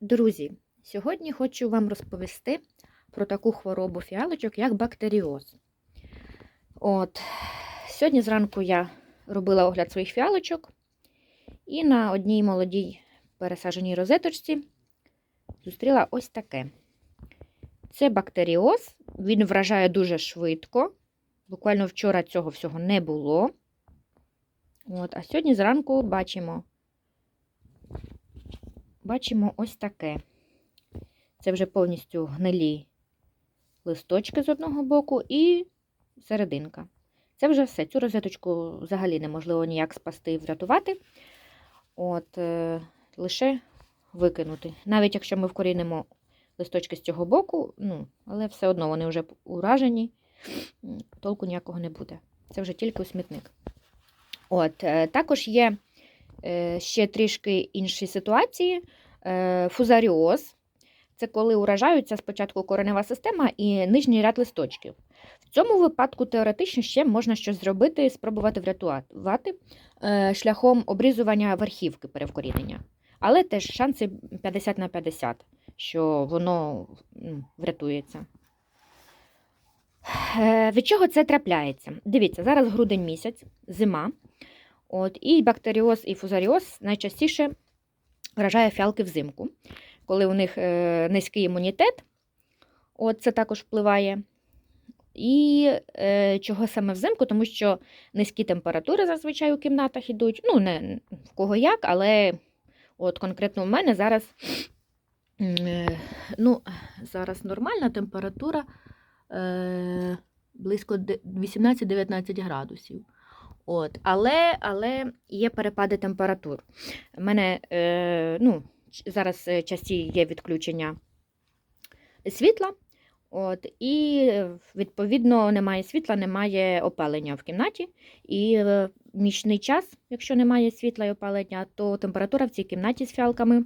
Друзі, сьогодні хочу вам розповісти про таку хворобу фіалочок, як бактеріоз. От, сьогодні зранку я робила огляд своїх фіалочок, і на одній молодій пересадженій розеточці зустріла ось таке. Це бактеріоз, він вражає дуже швидко. Буквально вчора цього всього не було. От, а сьогодні зранку бачимо бачимо ось таке. Це вже повністю гнилі листочки з одного боку і серединка. Це вже все. Цю розеточку взагалі неможливо ніяк спасти і врятувати. От, е, Лише викинути. Навіть якщо ми вкорінимо листочки з цього боку, ну, але все одно вони вже уражені, толку ніякого не буде. Це вже тільки у смітник. От, е, Також є ще трішки інші ситуації. Е, Фузаріоз це коли уражаються спочатку коренева система і нижній ряд листочків. В цьому випадку теоретично ще можна щось зробити, спробувати врятувати е, шляхом обрізування верхівки перевкорінення. Але теж шанси 50 на 50, що воно ну, врятується. Е, Від чого це трапляється? Дивіться, зараз грудень місяць, зима. От, І бактеріоз і фузаріоз найчастіше вражає фіалки взимку, коли у них е, низький імунітет, от це також впливає. І е, чого саме взимку, тому що низькі температури зазвичай у кімнатах йдуть. Ну, не в кого як, але от конкретно у мене зараз е, ну, зараз нормальна температура е, близько 18-19 градусів. От, Але але є перепади температур. У мене е, ну, зараз часті є відключення світла, от, і, відповідно, немає світла, немає опалення в кімнаті. І в нічний час, якщо немає світла і опалення, то температура в цій кімнаті з фіалками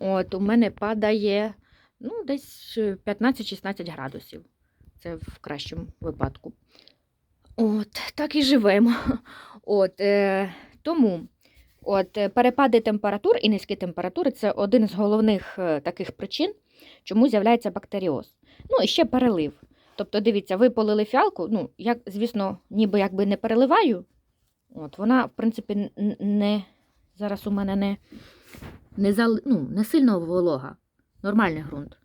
от, у мене падає ну, десь 15-16 градусів. Це в кращому випадку. От, Так і живемо. От, е, Тому от, перепади температур і низькі температури це один з головних е, таких причин, чому з'являється бактеріоз. Ну і ще перелив. Тобто, дивіться, ви полили фіалку, ну, я, звісно, ніби якби не переливаю. От, Вона, в принципі, не зараз у мене не не, зал, ну, не сильно волога, нормальний ґрунт.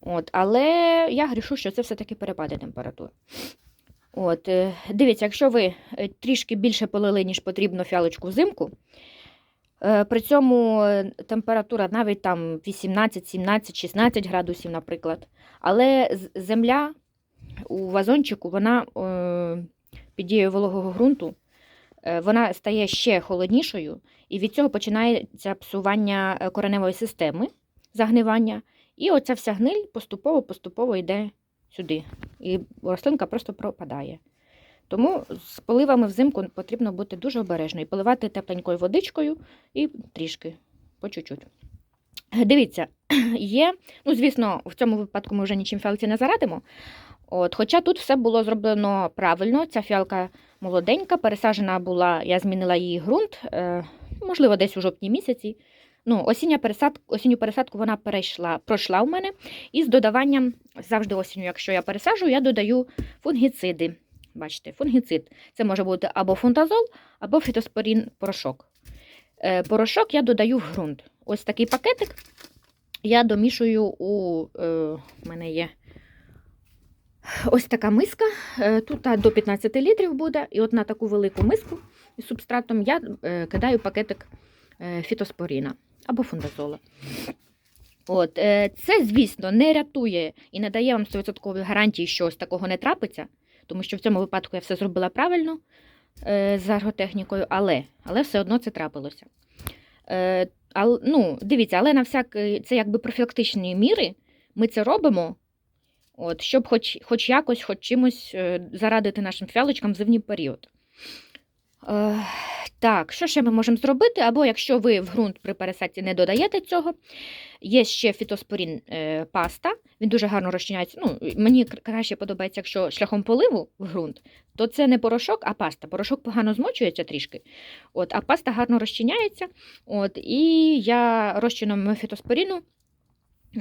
От, Але я грішу, що це все-таки перепади температур. От, е, Дивіться, якщо ви е, трішки більше полили, ніж потрібно фіалочку взимку, е, при цьому температура навіть там 18, 17, 16 градусів, наприклад. Але земля у вазончику, вона під дією вологого ґрунту, вона стає ще холоднішою, і від цього починається псування кореневої системи, загнивання. І оця вся гниль поступово-поступово йде сюди. І рослинка просто пропадає. Тому з поливами взимку потрібно бути дуже обережною. Поливати тепленькою водичкою і трішки, по чуть-чуть. Дивіться, є, ну, звісно, в цьому випадку ми вже нічим фіалці не зарадимо. От, Хоча тут все було зроблено правильно, ця фіалка молоденька, пересаджена була, я змінила її ґрунт, е, можливо, десь у жовтні місяці. Ну, осіння пересадку, осінню пересадку вона перейшла, пройшла у мене. І з додаванням, завжди осінню, якщо я пересаджую, я додаю фунгіциди. Бачите, фунгіцид. Це може бути або фунтазол, або фітоспорін порошок. Е, Порошок я додаю в ґрунт. Ось такий пакетик я домішую у е, мене є ось така миска. Е, тут до 15 літрів буде. І от на таку велику миску із субстратом я е, кидаю пакетик фітоспоріна або фундазола. От, е, Це, звісно, не рятує і не дає вам 100% гарантії, що ось такого не трапиться, тому що в цьому випадку я все зробила правильно е, з арготехнікою, але але все одно це трапилося. Е, а, ну, Дивіться, але на всяк, це якби профілактичні міри ми це робимо, от, щоб хоч хоч якось, хоч чимось зарадити нашим фіалочкам в зимній період. Е, так, що ще ми можемо зробити? Або якщо ви в ґрунт при пересадці не додаєте цього, є ще фітоспорін е, паста, він дуже гарно розчиняється. Ну, мені краще подобається, якщо шляхом поливу в ґрунт, то це не порошок, а паста. Порошок погано змочується трішки, от, а паста гарно розчиняється. От, і я розчином фітоспоріну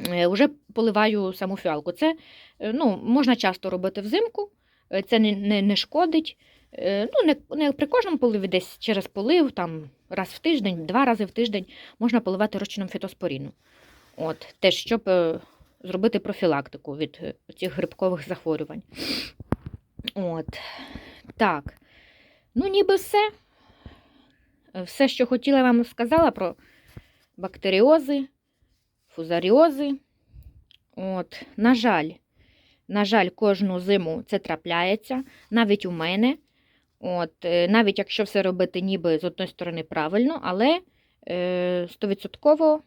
е, вже поливаю саму фіалку. Це е, ну, можна часто робити взимку, е, це не, не, не шкодить. Е, Ну, не, не при кожному поливі, десь через полив, там раз в тиждень, два рази в тиждень можна поливати розчином фітоспоріну. От, теж, щоб е, зробити профілактику від е, цих грибкових захворювань. От. Так. Ну, ніби все. Все, що хотіла вам сказала про бактеріози, фузаріози. От, на жаль, на жаль, кожну зиму це трапляється, навіть у мене. От, е, навіть якщо все робити ніби з одної сторони правильно, але е, стовідсотково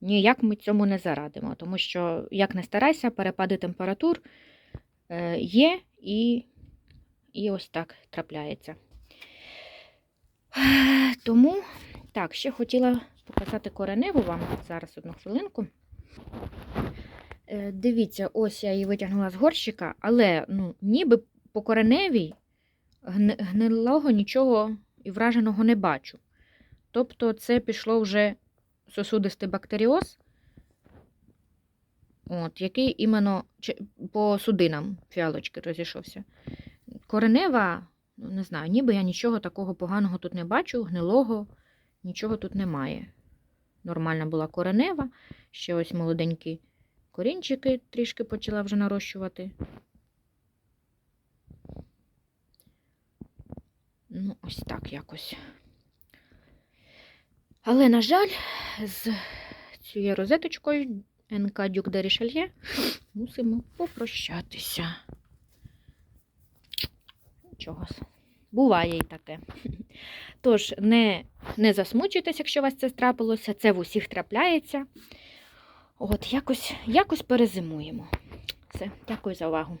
ніяк ми цьому не зарадимо, тому що, як не старайся, перепади температур е, є і, і ось так трапляється. Тому, так, ще хотіла показати кореневу вам зараз одну хвилинку. Дивіться, ось я її витягнула з горщика, але ну, ніби по кореневій гнилого нічого і враженого не бачу. Тобто це пішло вже сосудистий бактеріоз, от, який іменно по судинам фіалочки розійшовся. Коренева, ну, не знаю, ніби я нічого такого поганого тут не бачу, гнилого, нічого тут немає. Нормальна була коренева, ще ось молоденькі корінчики трішки почала вже нарощувати. Ну, ось так якось. Але, на жаль, з цією розеточкою НК Дюк де Рішельє мусимо попрощатися. Нічого. Буває і таке. Тож, не, не засмучуйтесь, якщо у вас це трапилося, це в усіх трапляється. От, якось, якось перезимуємо. Все, дякую за увагу.